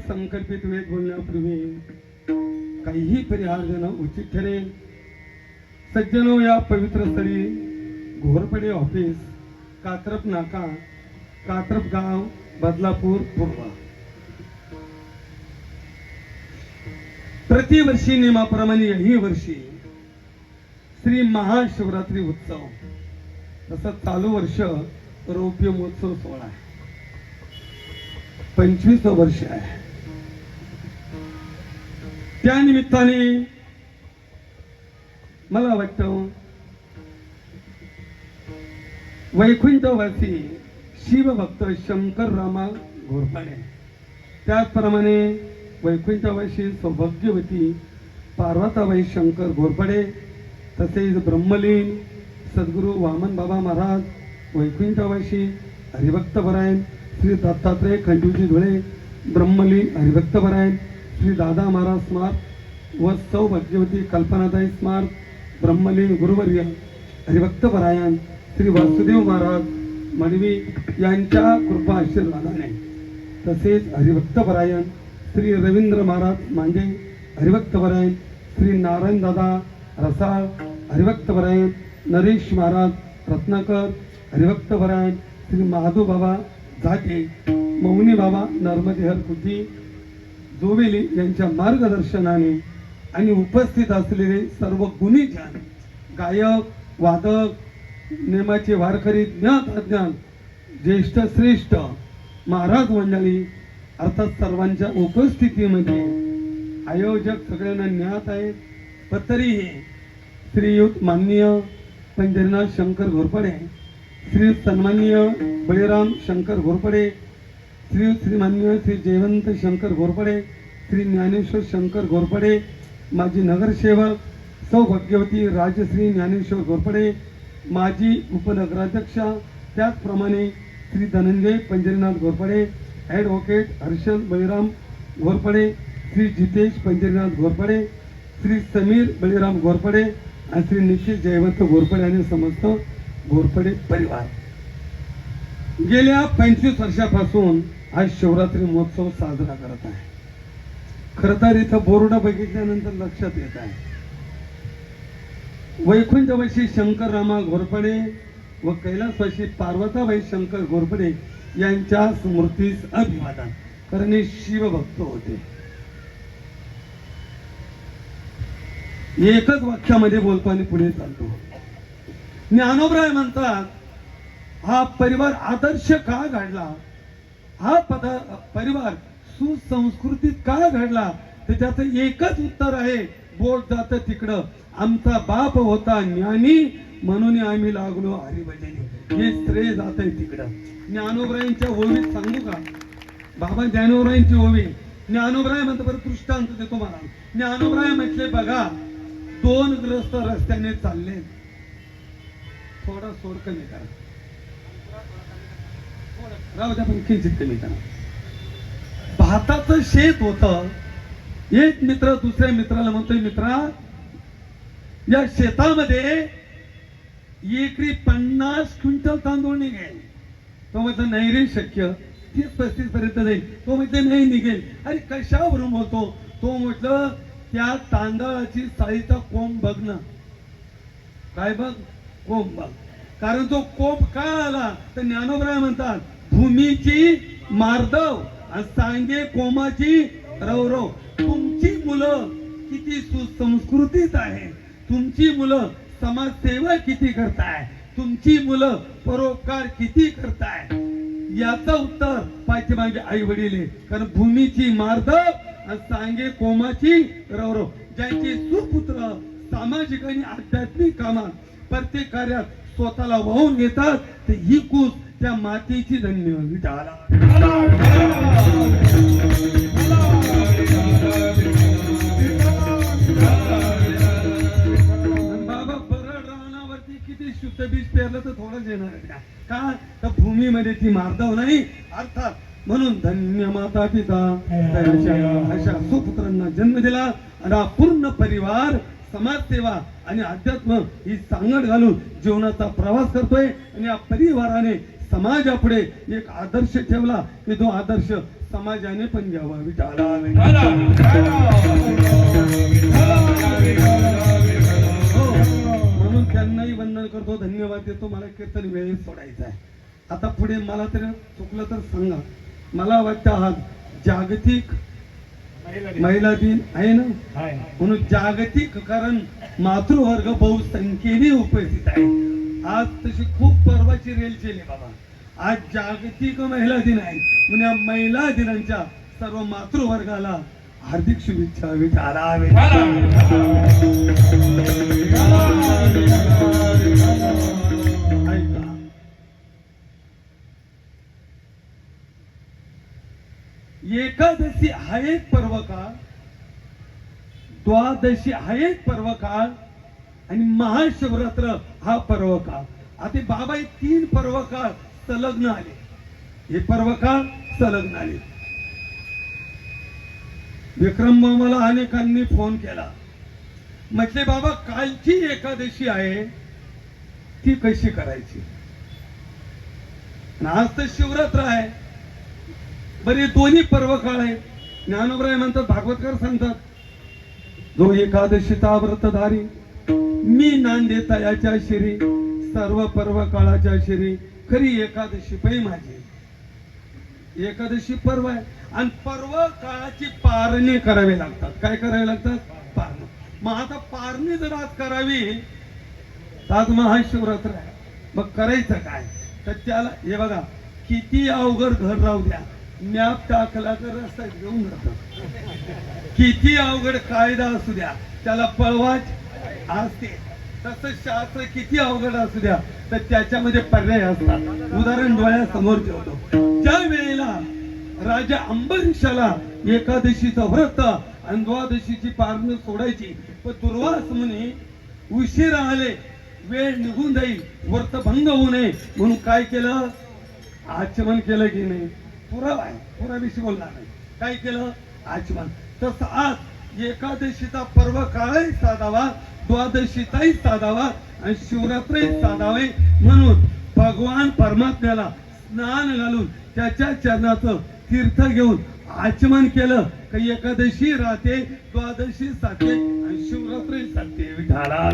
संकल्पित वेद बोलण्यापूर्वी काहीही परिहार देणं उचित ठरेल. सज्जनो या पवित्र स्थळी घोरपडे ऑफिस कात्रप नाका कात्रप गाव बदलापूर पूर्वा. प्रतिवर्षी नियमाप्रमाणे याही वर्षी श्री महाशिवरात्री उत्सव. तसं चालू वर्ष रौप्य महोत्सव सोहळा आहे. पंचवीस वर्ष आहे. त्या निमित्ताने मला वाटतं वैकुंठवासी शिवभक्त शंकर रामा घोरपाडे. त्याचप्रमाणे वैकुंठवासी सौभाग्यवती पार्वताबाई शंकर घोरपडे तसेच ब्रह्मलीन सद्गुरू वामन बाबा महाराज वैकुंठवासी हरिभक्त परायण श्री दत्तात्रय खंडूजी धुळे ब्रह्मलीन हरिभक्त परायण श्री दादा महाराज स्मार्ट व सौ सौभाग्यवती कल्पनाताई स्मार्ट ब्रह्मलीन गुरुवर्य हरिभक्त परायण श्री वासुदेव महाराज मडवी यांच्या कृपा आशीर्वादाने. तसेच हरिभक्त परायण श्री रवींद्र महाराज मांगे हरिभक्त परायण श्री नारायण दादा रसाळ हरिभक्त परायण नरेश महाराज रत्नाकर हरिभक्त परायण श्री महादू बाबा झाके मौनी बाबा नर्मदेहर कुटी जोवेली यांच्या मार्गदर्शनाने आणि उपस्थित असलेले सर्व गुणीजन गायक वादक नेमाचे वारकरी ज्ञात अज्ञान ज्येष्ठ श्रेष्ठ महाराज मंडळी अर्थात सर्वांच्या उपस्थितीमध्ये आयोजक सगळ्यांना ज्ञात आहेत. पण तरीही श्रीयुत माननीय पंढरीनाथ शंकर घोरपडे श्री सन्माननीय बळीराम शंकर घोरपडे श्री श्रीमान्य श्री जयवंत शंकर घोरपडे श्री ज्ञानेश्वर शंकर घोरपडे माजी नगरसेवक सौभाग्यवती राजश्री ज्ञानेश्वर घोरपडे माजी उपनगराध्यक्षा त्याचप्रमाणे श्री धनंजय पंजरीनाथ घोरपडे ॲडव्होकेट हर्षल बळीराम घोरपडे श्री जितेश पंजरीनाथ घोरपडे श्री समीर बळीराम घोरपडे आणि श्री जयवंत घोरपडे आणि समस्त घोरपडे परिवार. गेल्या पंचवीस वर्षापासून हा शिवरात्री महोत्सव साजरा करत आहे. खर तर इथं बोर्ड बघितल्यानंतर लक्षात येत आहे. वैकुंठवशी शंकर रामा घोरपडे व कैलासवाशी पार्वताबाई शंकर घोरपडे यांच्या स्मृतीस अभिवादन कारण शिव शिवभक्त होते. एकच वाक्यामध्ये बोलताना पुढे चालतो. ज्ञानोबराय म्हणतात हा परिवार आदर्श का घडला? हा पद परिवार सुसंस्कृतीत का घडला? तर त्याचं एकच उत्तर आहे बोट जात तिकडं. आमचा बाप होता ज्ञानी म्हणून आम्ही लागलो हरिभजनी. हे श्रेय जात आहे तिकडं. ज्ञानोबरायांच्या ओवीत सांगू का? बाबा ज्ञानोबरायांची ओवी ज्ञानोबराय म्हणतो बरं दृष्टांत देतो मला. ज्ञानोबराय म्हटले बघा दोन ग्रस्त रस्त्याने चालले. थोडा सोड कमी करा. राहू द्या पण किंचित कमी करा. भाताचं शेत होत. एक मित्र दुसऱ्या मित्राला म्हणतोय मित्रा या शेतामध्ये एकरी पन्नास क्विंटल तांदूळ निघेल. तो म्हटलं नाही रे शक्य. तीस पस्तीस पर्यंत जाईल. तो म्हटलं नाही निघेल. अरे कशावरून बोलतो? तो म्हटलं त्या तांदळाची साईचा कोंब बघ ना. काय बघ? कोंब बघ. कारण तो कोंब का आला तर ज्ञानोबराय म्हणतात भूमीची मार्दव आणि सांगे कोमाची रवरव तुमची मुलं किती सुसंस्कृतीत आहे. तुमची मुलं समाजसेवा किती करताय. तुमची मुलं परोपकार किती करताय. याचं उत्तर पाठीमागे आई वडील आहे कारण भूमीची मार्दव सांगे कोमाची रवरव ज्यांचे सुपुत्र सामाजिक आणि आध्यात्मिक कामात प्रत्येक कार्यात स्वतःला वाहून घेतात ते ही कूस त्या मातीची धन्य बाबा परळ रानावरती किती शुद्ध बीज पेरलं तर थोडंच येणार का? तर भूमीमध्ये ती मारदव नाही. अर्थात म्हणून धन्य माता पिता अशा अशा सुपुत्रांना जन्म दिला आणि हा पूर्ण परिवार समाजसेवा आणि अध्यात्म ही सांगड घालून जीवनाचा प्रवास करतोय आणि या परिवाराने समाजापुढे एक आदर्श ठेवला की तो आदर्श समाजाने पण घ्यावा. विचारा म्हणून त्यांनाही वंदन करतो. धन्यवाद देतो. मला कीर्तन वेळेत सोडायचं आहे आता पुढे मला तर चुकलं तर सांगा. मला वाटतं हा जागतिक महिला दिन आहे ना? म्हणून जागतिक कारण मातृवर्ग बहुसंख्येने उपस्थित आहे. आज तशी खूप पर्वाची रेल केली बाबा. आज जागतिक महिला दिन आहे. म्हणून या महिला दिनांच्या सर्व मातृवर्गाला हार्दिक शुभेच्छा विचारा हा एक पर्व काळ द्वादशी हा एक पर्व काळ आणि महाशिवरात्र हा पर्व काळ आता बाबा हे तीन पर्व काळ संलग्न आले. हे पर्व काळ संलग्न आले. विक्रम मला अनेकांनी फोन केला. म्हटले बाबा कालची एकादशी आहे. ती कशी करायची? आज तर शिवरात्र आहे. बरे दोन्ही पर्व काळ आहे ज्ञानोबराय म्हणतात भागवतकर सांगतात जो एकादशीचा व्रतधारी मी नांदेता याच्या शिरी सर्व पर्व काळाच्या शिरी खरी एकादशी पै माझी. एकादशी पर्व आहे आणि पर्व काळाची पारणी करावी लागतात. काय करावे लागतात? पारणी. मग आता पारणी जर आज करावी तर आज महाशिवरात्र आहे. मग करायचं काय? तर त्याला हे बघा किती अवघड घर राहू द्या. मॅप टाकला तर रस्ता घेऊन जातात किती अवघड कायदा असू द्या त्याला पळवाच असते तसं शास्त्र किती अवघड असू द्या तर त्याच्यामध्ये पर्याय असतात. उदाहरण डोळ्यासमोर ठेवतो. ज्या वेळेला राजा अंबरीशाला एकादशीचं व्रत आणि द्वादशीची पारण सोडायची पण दुर्वास म्हणे उशीर आले वेळ निघून जाईल व्रत भंग होऊ नये म्हणून काय केलं? आचमन केलं की नाही? पुरावा आहे पुराविषयी बोलणार नाही. काय केलं? आचमन तसं आज एकादशीचा पर्व काळही साधावा द्वादशीचाही साधावा आणि शिवरात्रही साधावे म्हणून भगवान परमात्म्याला स्नान घालून त्याच्या चरणाचं तीर्थ घेऊन आचमन केलं की एकादशी राहते द्वादशी साधते आणि शिवरात्री साधते. विठाला